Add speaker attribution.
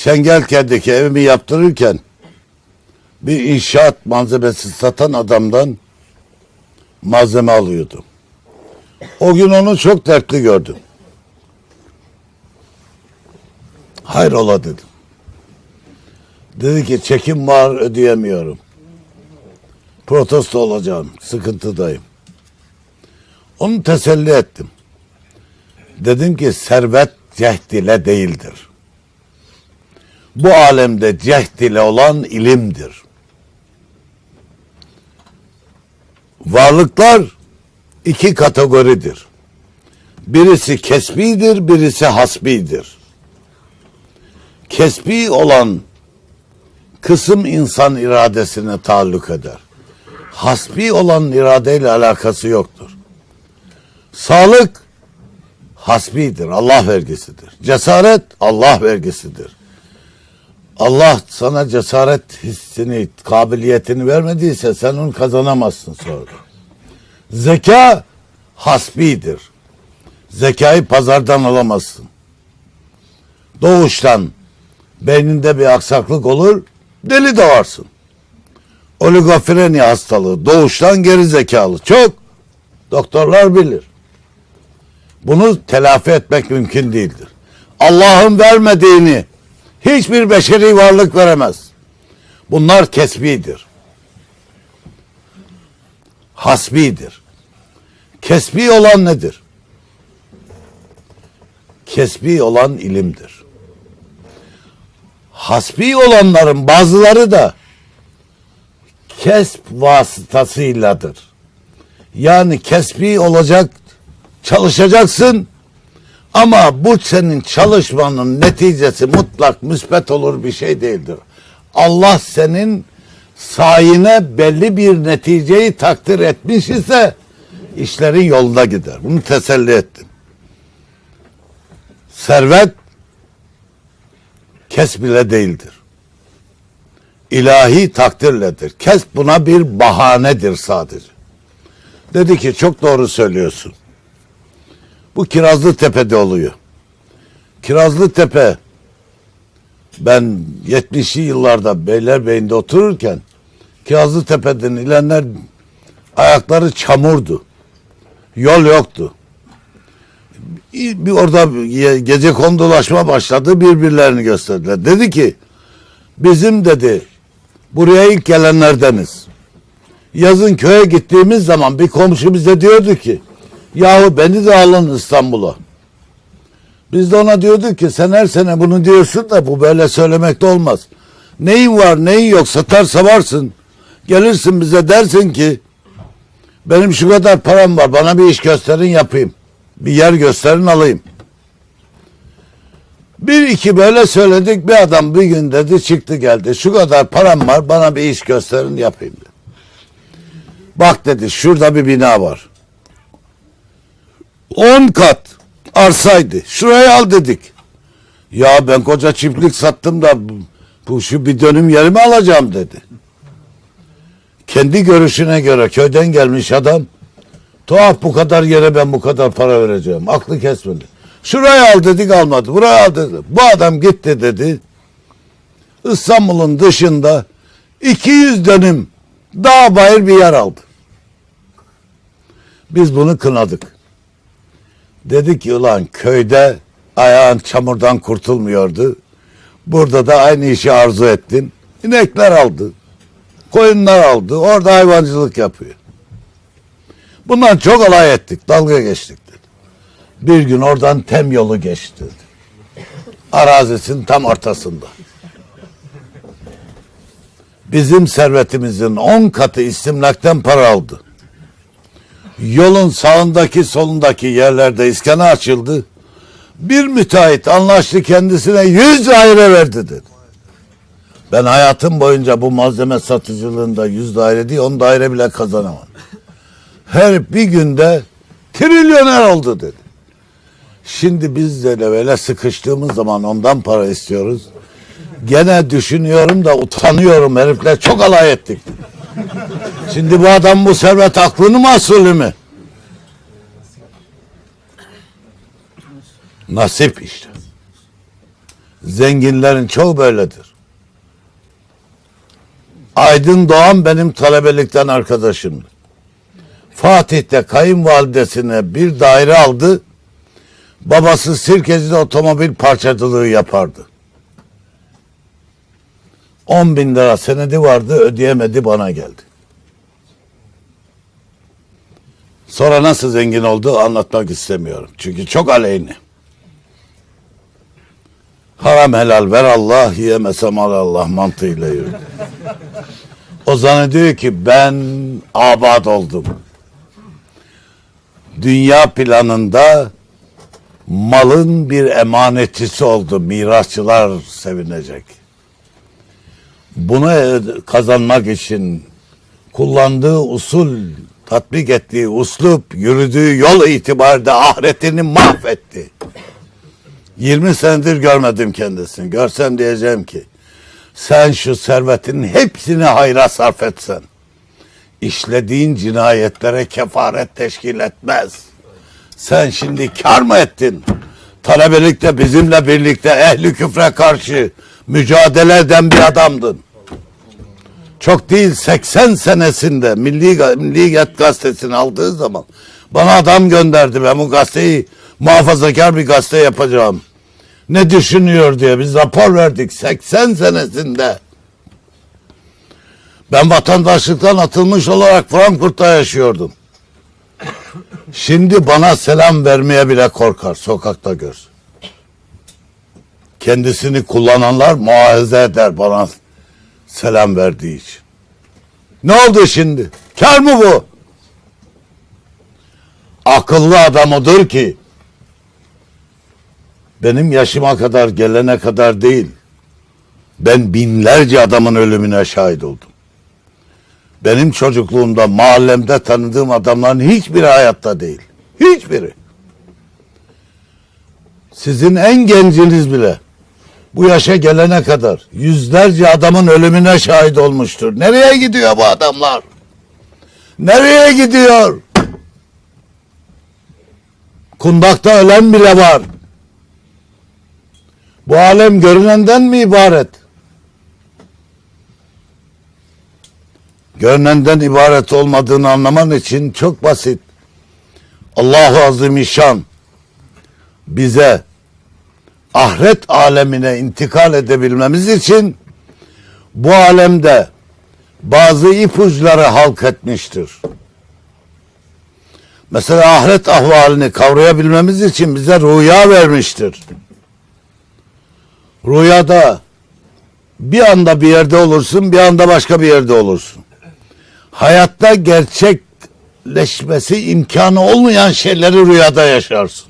Speaker 1: Çengelkent'teki evimi yaptırırken bir inşaat malzemesi satan adamdan malzeme alıyordum. O gün onu çok dertli gördüm. Hayrola dedim. Dedi ki çekim var ödeyemiyorum. Protesto olacağım. Sıkıntıdayım. Onu teselli ettim. Dedim ki servet cehd ile değildir. Bu alemde cehd ile olan ilimdir. Varlıklar iki kategoridir. Birisi kesbidir, birisi hasbidir. Kesbi olan kısım insan iradesine taalluk eder. Hasbi olan iradeyle alakası yoktur. Sağlık hasbidir, Allah vergisidir. Cesaret Allah vergisidir. Allah sana cesaret hissini, kabiliyetini vermediyse sen onu kazanamazsın sonra. Zeka hasbidir. Zekayı pazardan alamazsın. Doğuştan beyninde bir aksaklık olur, deli doğarsın. Oligofreni hastalığı, doğuştan geri zekalı. Çok. Doktorlar bilir. Bunu telafi etmek mümkün değildir. Allah'ın vermediğini hiçbir beşeri varlık veremez. Bunlar kesbidir. Hasbidir. Kesbi olan nedir? Kesbi olan ilimdir. Hasbi olanların bazıları da kesp vasıtasıyladır. Yani kesbi olacak, çalışacaksın ama bu senin çalışmanın neticesi mutlak müspet olur bir şey değildir. Allah senin sayine belli bir neticeyi takdir etmiş ise işlerin yolunda gider. Bunu teselli ettim. Servet kesb ile değildir. İlahi takdirledir. Kesb buna bir bahanedir sadece. Dedi ki çok doğru söylüyorsun. Bu Kirazlı Tepe'de oluyor. Kirazlı Tepe ben 70'li yıllarda Beylerbeyi'nde otururken Kirazlı Tepe'den ilenler ayakları çamurdu. Yol yoktu. Bir orada gece kondulaşma başladı birbirlerini gösterdiler. Dedi ki bizim dedi buraya ilk gelenlerdeniz. Yazın köye gittiğimiz zaman bir komşu bize diyordu ki yahu beni de alın İstanbul'a. Biz de ona diyorduk ki sen her sene bunu diyorsun da bu böyle söylemekte olmaz. Neyin var neyin yok satarsa varsın. Gelirsin bize dersin ki benim şu kadar param var bana bir iş gösterin yapayım. Bir yer gösterin alayım. Bir iki böyle söyledik bir adam bir gün dedi çıktı geldi. Şu kadar param var bana bir iş gösterin yapayım. Bak dedi şurada bir bina var. 10 kat arsaydı. Şurayı al dedik. Ya ben koca çiftlik sattım da bu, şu bir dönüm yerimi alacağım dedi. Kendi görüşüne göre köyden gelmiş adam tuhaf bu kadar yere ben bu kadar para vereceğim. Aklı kesmedi. Şurayı al dedik almadı. Burayı al dedi. Bu adam gitti dedi. İstanbul'un dışında 200 dönüm dağ bayır bir yer aldı. Biz bunu kınadık. Dedik ki ulan köyde ayağın çamurdan kurtulmuyordu. Burada da aynı işi arzu ettin. İnekler aldı. Koyunlar aldı. Orada hayvancılık yapıyor. Bundan çok alay ettik. Dalga geçtik dedi. Bir gün oradan tem yolu geçti. dedi. Arazisinin tam ortasında. Bizim servetimizin on katı istimlakten para aldı. Yolun sağındaki solundaki yerlerde iskana açıldı. Bir müteahhit anlaştı kendisine yüz daire verdi dedi. Ben hayatım boyunca bu malzeme satıcılığında yüz daire değil on daire bile kazanamam. Her bir günde trilyoner oldu dedi. Şimdi biz de böyle sıkıştığımız zaman ondan para istiyoruz. Gene düşünüyorum da utanıyorum herifler çok alay ettik. Şimdi bu adam bu servet aklını mı asılı mı? Nasip işte. Zenginlerin çoğu böyledir. Aydın Doğan benim talebelikten arkadaşımdı. Fatih'te kayınvalidesine bir daire aldı. Babası Sirkeci'de otomobil parçacılığı yapardı. 10 bin lira senedi vardı ödeyemedi bana geldi. Sonra nasıl zengin oldu anlatmak istemiyorum. Çünkü çok aleyhine. Haram helal ver Allah yiyemesem al Allah mantığıyla yürüdü. O zannediyor ki ben abad oldum. Dünya planında malın bir emanetçisi oldu. Mirasçılar sevinecek. Bunu e, kazanmak için kullandığı usul, tatbik ettiği uslup, yürüdüğü yol itibariyle ahiretini mahvetti. 20 senedir görmedim kendisini. Görsem diyeceğim ki sen şu servetinin hepsini hayra sarf etsen işlediğin cinayetlere kefaret teşkil etmez. Sen şimdi kar mı ettin? Talebelikte bizimle birlikte ehli küfre karşı mücadele eden bir adamdın. Çok değil 80 senesinde Milli, Milliyet gazetesini aldığı zaman bana adam gönderdi ben bu gazeteyi muhafazakar bir gazete yapacağım. Ne düşünüyor diye biz rapor verdik 80 senesinde. Ben vatandaşlıktan atılmış olarak Frankfurt'ta yaşıyordum. Şimdi bana selam vermeye bile korkar sokakta gör. Kendisini kullananlar muahize eder bana selam verdiği için. Ne oldu şimdi? Kar mı bu? Akıllı adam odur ki benim yaşıma kadar gelene kadar değil. Ben binlerce adamın ölümüne şahit oldum. Benim çocukluğumda mahallemde tanıdığım adamların hiçbiri hayatta değil. Hiçbiri. Sizin en genciniz bile bu yaşa gelene kadar yüzlerce adamın ölümüne şahit olmuştur. Nereye gidiyor bu adamlar? Nereye gidiyor? Kundakta ölen bile var. Bu alem görünenden mi ibaret? Görünenden ibaret olmadığını anlaman için çok basit. Allahu Azimüşşan bize ahiret alemine intikal edebilmemiz için bu alemde bazı ipuçları halk etmiştir. Mesela ahiret ahvalini kavrayabilmemiz için bize rüya vermiştir. Rüyada bir anda bir yerde olursun, bir anda başka bir yerde olursun. Hayatta gerçekleşmesi imkanı olmayan şeyleri rüyada yaşarsın.